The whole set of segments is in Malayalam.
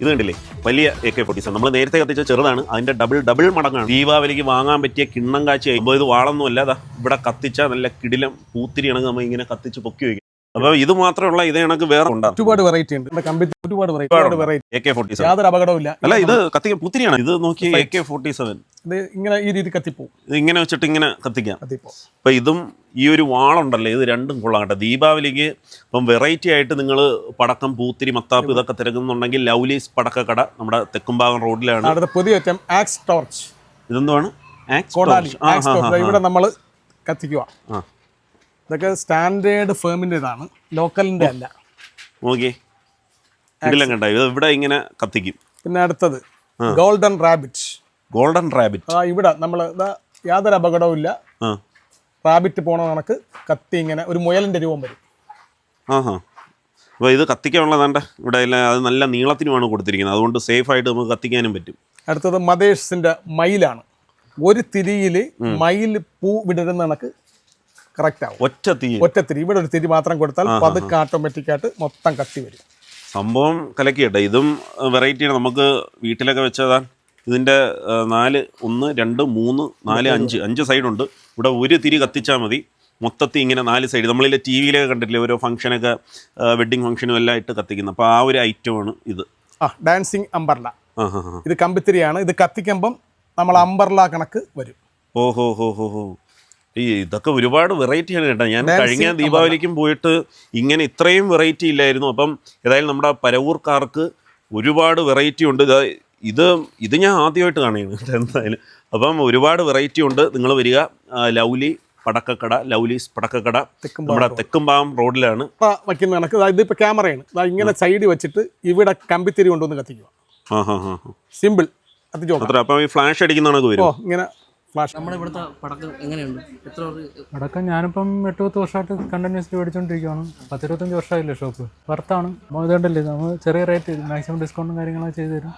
ഇത് കണ്ടില്ലേ? വലിയ എ കെ ഫോർട്ടി സെവൻ നമ്മൾ നേരത്തെ കത്തിച്ച ചെറുതാണ്. അതിന്റെ ഡബിൾ ഡബിൾ മടങ്ങാണ്. ദീപാവലിക്ക് വാങ്ങാൻ പറ്റിയ കിണ്ണം കാഴ്ചയായി ഇത് വാളൊന്നും അല്ലാതെ ഇവിടെ കത്തിച്ച നല്ല കിടിലം പൂത്തിരി ഇണങ്ങ് നമ്മൾ ഇങ്ങനെ കത്തിച്ച് പൊക്കി അപ്പോൾ ഇത് മാത്രമുള്ള ഇതേ കണക്ക് വേറെ ഒരുപാട് വെറൈറ്റി ഉണ്ട്. ഒരുപാട് വെറൈറ്റി യാതൊരു അപകടവും അല്ല ഇത് കത്തിക്കാൻ പുത്തിരിയാണ്? ഇത് നോക്കി എ കെ ഫോർട്ടി സെവൻ ഇത് ഇങ്ങനെ ഈ രീതി കത്തിപ്പോവും. ഇത് ഇങ്ങനെ വെച്ചിട്ട് ഇങ്ങനെ കത്തിക്കാം. അപ്പൊ അപ്പം ഇതും ഈ ഒരു വാളുണ്ടല്ലോ ഇത് രണ്ടും കൊള്ളാം കേട്ടോ. ദീപാവലിക്ക് ഇപ്പം വെറൈറ്റി ആയിട്ട് നിങ്ങൾ പടക്കം പൂത്തിരി മത്താപ്പ് ഇതൊക്കെ തിരക്കുന്നുണ്ടെങ്കിൽ ലൗലീസ് പടക്കക്കട നമ്മുടെ തെക്കുംഭാഗം റോഡിലാണ്. അടുത്ത പുതിയ ഇതെന്താണ് ആക്സ് ടോർച്ച് ആ, ഇവിടെ നമ്മൾ കത്തിക്കുക ആ. ഇതൊക്കെ സ്റ്റാൻഡേർഡ് ഫേമിന്റെതാണ് ലോക്കലിന്റെ അല്ല. നോക്കി. ഇവിടെ ഇങ്ങനെ കത്തിക്കും. പിന്നെ അടുത്തത് ഗോൾഡൻ റാബിറ്റ് ഗോൾഡൻ റാബിറ്റ് ആ ഇവിടെ നമ്മൾ യാതൊരു അപകടവും ഇല്ല. റാബിറ്റ് പോണ കണക്ക് കത്തി ഇങ്ങനെ ഒരു മുയലിന്റെ രൂപം വരും. ആഹാ. അപ്പോൾ ഇത് കത്തിക്കാനുള്ളതാണ്ട ഇവിടെ അത് നല്ല നീളത്തിനുമാണ് കൊടുത്തിരിക്കുന്നത്. അതുകൊണ്ട് സേഫ് ആയിട്ട് നമുക്ക് കത്തിക്കാനും പറ്റും. അടുത്തത് മദേഴ്സിന്റെ മയിലാണ്. ഒരു തിരിയിൽ മയിൽ പൂ വിടരുന്ന കണക്ക് കറക്റ്റ് ആവും. ഒറ്റ തീ ഒറ്റ തിരി ഇവിടെ ഒരു തിരി മാത്രം കൊടുത്താൽ പതുക്കെ ഓട്ടോമാറ്റിക് ആയിട്ട് മൊത്തം കത്തി വരും. സംഭവം കലക്കിയിട്ടെ. ഇതും വെറൈറ്റിയാണ് നമുക്ക് വീട്ടിലൊക്കെ വെച്ചതാ. ഇതിന്റെ നാല് ഒന്ന് രണ്ട് മൂന്ന് നാല് അഞ്ച്. അഞ്ച് സൈഡുണ്ട് ഇവിടെ ഒരു തിരി കത്തിച്ചാൽ മതി. മൊത്തത്തിൽ ഇങ്ങനെ നാല് സൈഡ് നമ്മളിലെ ടി വിയിലൊക്കെ കണ്ടിട്ടില്ലേ? ഓരോ ഫംഗ്ഷനൊക്കെ വെഡ്ഡിങ് ഫംഗ്ഷനും എല്ലാം ഇട്ട് കത്തിക്കുന്നത് അപ്പോൾ ആ ഒരു ഐറ്റമാണ് ഇത്. ആ ഡാൻസിങ് അമ്പർല ഇത് കമ്പിത്തിരിയാണ്. ഇത് കത്തിക്കുമ്പം നമ്മൾ അമ്പർല കണക്ക് വരും. ഓ ഹോ ഹോ ഹോ ഹോ. ഈ ഇതൊക്കെ ഒരുപാട് വെറൈറ്റിയാണ് കേട്ടോ. ഞാൻ കഴിഞ്ഞ ദീപാവലിക്കും പോയിട്ട് ഇങ്ങനെ ഇത്രയും വെറൈറ്റി ഇല്ലായിരുന്നു. അപ്പം ഏതായാലും നമ്മുടെ പരവൂർക്കാർക്ക് ഒരുപാട് വെറൈറ്റി ഉണ്ട്. ഇത് ഇത് ഇത് ഞാൻ ആദ്യമായിട്ട് കാണുകയാണ്. എന്തായാലും. അപ്പം ഒരുപാട് വെറൈറ്റി ഉണ്ട്. നിങ്ങൾ വരിക. ലൗലി പടക്കക്കട ലൗലീസ് പടക്കക്കട നമ്മുടെ തെക്കുംഭാഗം റോഡിലാണ്. വയ്ക്കുന്ന കണക്ക് ദാ ഇതിപ്പോ ക്യാമറയാണ് ഇങ്ങനെ സൈഡ് വെച്ചിട്ട് ഇവിടെ കമ്പിത്തിരി കൊണ്ടുവന്ന് കത്തിക്കുക. സിമ്പിൾ അത് അത്ര. അപ്പം ഈ ഫ്ലാഷ് അടിക്കുന്ന കണക്ക് വരും ഇങ്ങനെ ഫ്ലാഷ് നമ്മുടെ ഇവിടുത്തെ പടക്കം എങ്ങനെയുണ്ട്? എത്ര പടക്കം ഞാനിപ്പം എട്ട് പത്ത് വർഷമായിട്ട് കണ്ടിന്യൂസ്ലി മേടിച്ചുകൊണ്ടിരിക്കുകയാണ് പത്ത് ഇരുപത്തഞ്ച് വർഷമായില്ലേ ഷോപ്പ്? വർത്താണ്. ഇതുണ്ടല്ലേ? നമ്മൾ ചെറിയ റേറ്റ് മാക്സിമം ഡിസ്കൗണ്ടും കാര്യങ്ങളൊക്കെ ചെയ്തു തരും.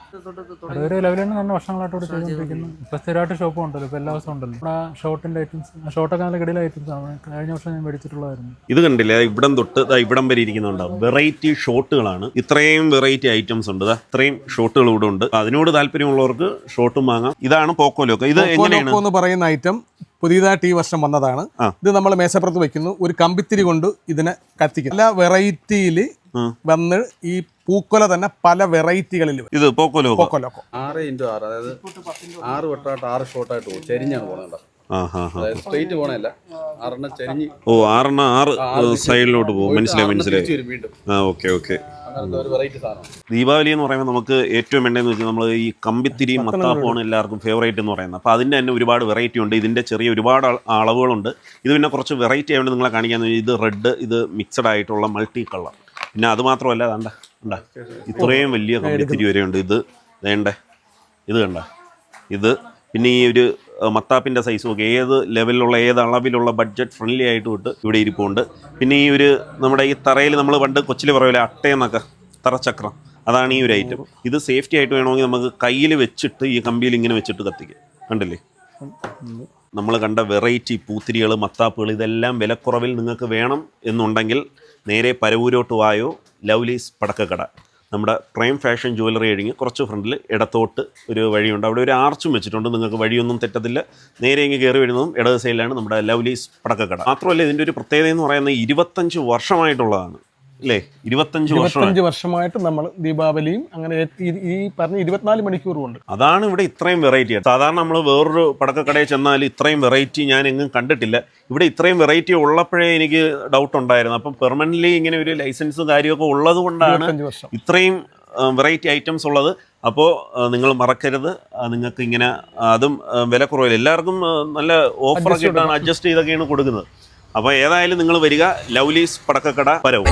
അതൊരു ലെവലാണ് നല്ല വർഷങ്ങളായിട്ട് ഇവിടെ ചെയ്തുകൊണ്ടിരിക്കുന്നു ഇപ്പം സ്ഥിരമായിട്ട് ഷോപ്പും ഉണ്ടല്ലോ. ഇപ്പൊ എല്ലാ ദിവസവും ഉണ്ടല്ലോ. ഇവിടെ ഷോർട്ടിന്റെ ഐറ്റംസ് ഷോർട്ടൊക്കെ നല്ല കിടയിലെ ഐറ്റംസ് ആണ്. കഴിഞ്ഞ വർഷം ഞാൻ മേടിച്ചിട്ടുള്ളതായിരുന്നു. ഇത് കണ്ടില്ലേ? ഇവിടം തൊട്ട് ഇവിടം വരെ ഇരിക്കുന്നുണ്ടാവും വെറൈറ്റി ഷോട്ടുകളാണ് ഇത്രയും വെറൈറ്റി ഐറ്റംസ് ഉണ്ട്. ദാ ഇത്രയും ഷോട്ടുകൾ ഇവിടെ ഉണ്ട്. അതിനോട് താല്പര്യമുള്ളവർക്ക് ഷോട്ടും വാങ്ങാം. ഇതാണ് പോക്കോലോക്ക്. ഇത് എങ്ങനെയാണ്? എന്ന് പറയുന്ന ഐറ്റം പുതിയതായിട്ട് ഈ വർഷം വന്നതാണ്. ഇത് നമ്മൾ മേശപ്പുറത്ത് വെക്കുന്നു. ഒരു കമ്പിത്തിരി കൊണ്ട് ഇതിനെ കത്തിക്കും. എല്ലാ വെറൈറ്റിയിൽ വന്ന് ഈ പൂക്കൊല തന്നെ പല വെറൈറ്റികളിൽ ഇത് പോക്കൊലോക്കോ ആറ് ഇന്റു ആറ്. അതായത് ആറ് വട്ടമായിട്ട് ആറ് ഷോട്ടായിട്ട് പോകും. ചെരിഞ്ഞാണ് പോകുന്നത് സ്ട്രെയിറ്റ് പോണല്ല ആറെണ്ണ ചരിഞ്ഞ് ഓ ആറെണ്ണ ആറ് സൈഡിലോട്ട് പോകും. മനസ്സിലായി മനസ്സിലായി. ആ ഓക്കെ ഓക്കെ. ദീപാവലി എന്ന് പറയുമ്പോൾ നമുക്ക് ഏറ്റവും വേണ്ടതെന്ന് വെച്ചാൽ നമ്മൾ ഈ കമ്പിത്തിരിയും മത്താപ്പമാണ് എല്ലാവർക്കും ഫേവറേറ്റ് എന്ന് പറയുന്നത്. അപ്പോൾ അതിന്റെ തന്നെ ഒരുപാട് വെറൈറ്റി ഉണ്ട്. ഇതിന്റെ ചെറിയ ഒരുപാട് അള- അളവുകളുണ്ട്. ഇത് പിന്നെ കുറച്ച് വെറൈറ്റി ആയതുകൊണ്ട് നിങ്ങളെ കാണിക്കാൻ വെച്ചാൽ ഇത് റെഡ് ഇത് മിക്സഡ് ആയിട്ടുള്ള മൾട്ടി കളർ പിന്നെ അത് മാത്രമല്ല കണ്ട കണ്ട ഇത്രയും വലിയ കമ്പിത്തിരി വരെയുണ്ട് ഇത്. വേണ്ടേ ഇത് കണ്ട? ഇത്. പിന്നെ ഈ ഒരു മത്താപ്പിന്റെ സൈസ് നോക്കി. ഏത് ലെവലിലുള്ള ഏത് അളവിലുള്ള ബഡ്ജറ്റ് ഫ്രണ്ട്ലി ആയിട്ട് തൊട്ട് ഇവിടെ ഇരിപ്പുണ്ട്. പിന്നെ ഈ ഒരു നമ്മുടെ ഈ തറയിൽ നമ്മൾ പണ്ട് കൊച്ചിൽ പറയില്ല അട്ടയെന്നൊക്കെ തറച്ചക്രം. അതാണ് ഈ ഒരു ഐറ്റം ഇത് സേഫ്റ്റി ആയിട്ട് വേണമെങ്കിൽ നമുക്ക് കയ്യിൽ വെച്ചിട്ട് ഈ കമ്പിയിൽ ഇങ്ങനെ വെച്ചിട്ട് കത്തിക്കാം. കണ്ടില്ലേ? നമ്മൾ കണ്ട വെറൈറ്റി പൂത്തിരികൾ മത്താപ്പുകൾ ഇതെല്ലാം വിലക്കുറവിൽ നിങ്ങൾക്ക് വേണം എന്നുണ്ടെങ്കിൽ നേരെ പരവൂരോട്ട് വായോ ലവ്ലീസ് പടക്കക്കട. നമ്മുടെ പ്രൈം ഫാഷൻ ജുവലറി കഴിഞ്ഞ് കുറച്ച് ഫ്രണ്ടിൽ ഇടത്തോട്ട് ഒരു വഴിയുണ്ട്. അവിടെ ഒരു ആർച്ചും വെച്ചിട്ടുണ്ട്. നിങ്ങൾക്ക് വഴിയൊന്നും തെറ്റത്തില്ല. നേരെ ഇങ്ങ് കയറി വരുന്നതും ഇടത് സൈഡിലാണ് നമ്മുടെ ലവ്ലീസ് പടക്കക്കട. മാത്രമല്ല ഇതിന്റെ ഒരു പ്രത്യേകത എന്ന് പറയുന്നത് ഇരുപത്തഞ്ച് വർഷമായിട്ടുള്ളതാണ്. അല്ലേ ഇരുപത്തഞ്ച് വർഷമായി ഇരുപത്തഞ്ച് വർഷമായിട്ട് നമ്മൾ ദീപാവലിയും അങ്ങനെ ഈ- ഈ പറഞ്ഞ ഇരുപത്തിനാല് മണിക്കൂറും ഉണ്ട്. അതാണ് ഇവിടെ ഇത്രയും വെറൈറ്റി സാധാരണ നമ്മൾ വേറൊരു പടക്കക്കടയിൽ ചെന്നാൽ ഇത്രയും വെറൈറ്റി ഞാൻ എങ്ങും കണ്ടിട്ടില്ല. ഇവിടെ ഇത്രയും വെറൈറ്റി ഉള്ളപ്പോഴേ എനിക്ക് ഡൗട്ട് ഉണ്ടായിരുന്നു. അപ്പം പെർമനന്റ്ലി ഇങ്ങനെ ഒരു ലൈസൻസും കാര്യമൊക്കെ ഉള്ളത് കൊണ്ടാണ് ഇത്രയും വെറൈറ്റി ഐറ്റംസ് ഉള്ളത്. അപ്പോൾ നിങ്ങൾ മറക്കരുത്. നിങ്ങൾക്ക് ഇങ്ങനെ അതും വില കുറവില്ല. എല്ലാവർക്കും നല്ല ഓഫറൊക്കെ ഇട്ടാണ് അഡ്ജസ്റ്റ് ചെയ്തൊക്കെയാണ് കൊടുക്കുന്നത്. അപ്പോൾ ഏതായാലും നിങ്ങൾ വരിക. ലവ്ലീസ് പടക്കക്കട പരവും.